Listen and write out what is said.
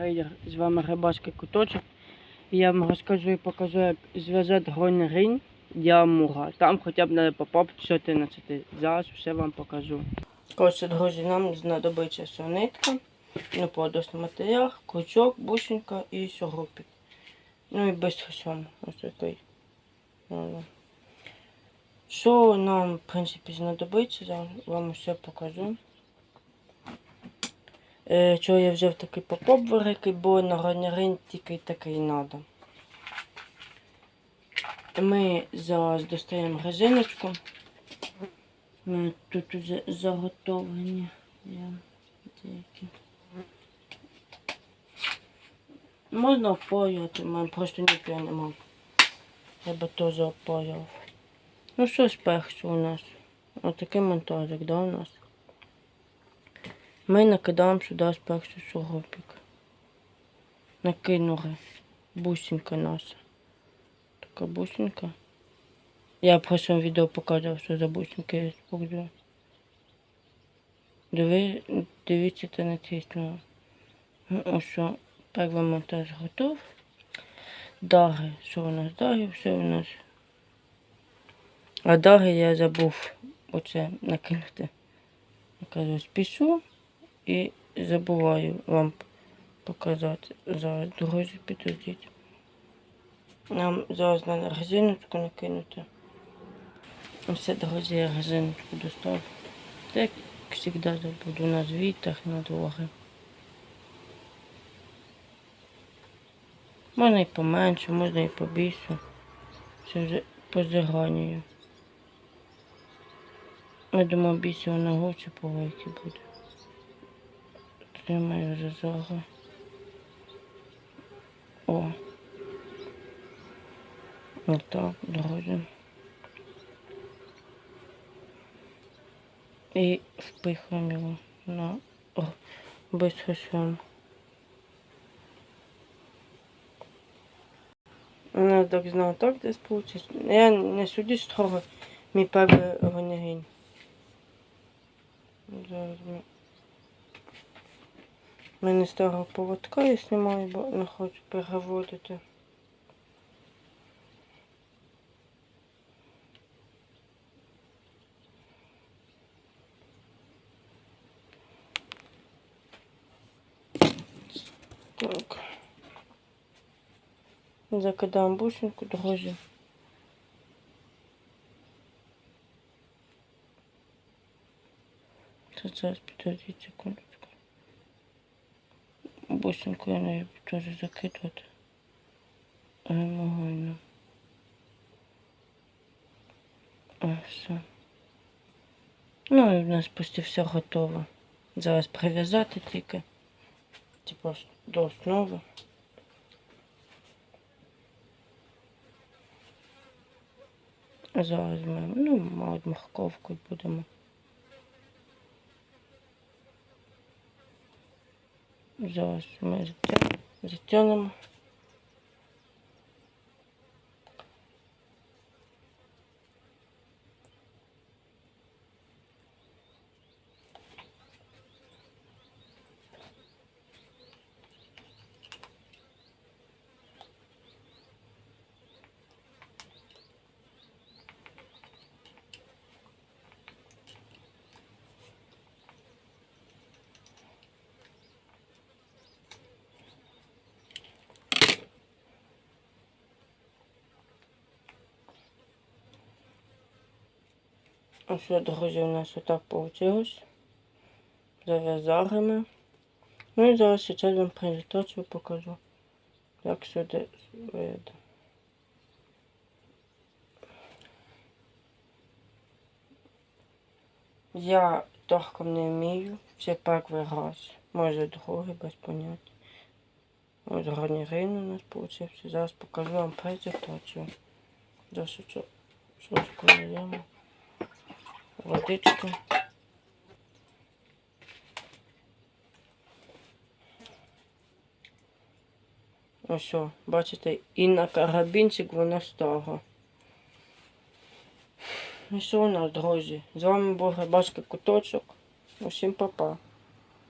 Рейдер, з вами Рибацький куточок. І я вам розкажу і покажу, як зв'язати гоноринь діамуга. Там хоча б треба попав 14. Зараз все вам покажу. Коротше, друзі, нам знадобиться сонитка, ну, подосний матеріал, крючок, бусинка і сюрупик. Ну і без всьому. Ось такий. Що нам, в принципі, знадобиться, зараз вам все покажу. Е, чого я взяв такий попоп великий, бо на ронярин тільки такий треба. Ми зараз достаємо резиночку. Ми тут уже заготовлені. Деякі. Можна впоювати, у мене просто нічого нема. Я би теж впоював. Ну що з перцю у нас? Отакий монтажик, да, у нас? Ми накидаємо сюди спершу сухопік. Накинули бусинка наша. Така бусинка. Я в прошлому відео показував, що за бусинки я спорджу. Диви, дивіться, та не тиснула. Ну, Ось що, перший монтаж готов. Дари, що у нас дари, все у нас. А дари я забув оце накинути. Я кажу, спішу і забуваю вам показати. Зараз друзі підождіть. Нам зараз треба резиночку накинути. Все, друзі, я резиночку достав. Так, як завжди, забуду на звітах, на дворі. Можна і поменше, можна і побільше. Це вже по заганню. Я думаю, більше вона гуче по великі буде. Тримаю вже зараз. О. Отак, друзі. І впихаємо його на о, без хашем. Ну, так знаю, так десь получиться. Я не суді строго мій перший гонягінь. Зараз ми... У мене старого поводка я знімаю, бо не хочу переводити. Так. Закидаємо бусинку, друзі. Це зараз підождіть секундочку. Бусинку я не теж закидувати. Нормально. О, все. Ну і в нас почти все готово. Зараз прив'язати тільки. Типу до основи. Зараз ми, ну, морковкою будемо. Зараз ми затя- затягнемо. Ось друзі, у нас отак вийшло. Зав'язали ми. Ну і зараз зараз вам презентацію покажу. Як сюди вийде. Я толком не вмію. Це перший раз. Може другий, без поняття. Ось гарнірин у нас вийшов. Зараз покажу вам презентацію. Зараз що, що складаємо. Водичку. Ось, бачите, і на карабінчик воно стало. І що у нас, друзі? З вами був Рибачка Куточок. Усім па-па.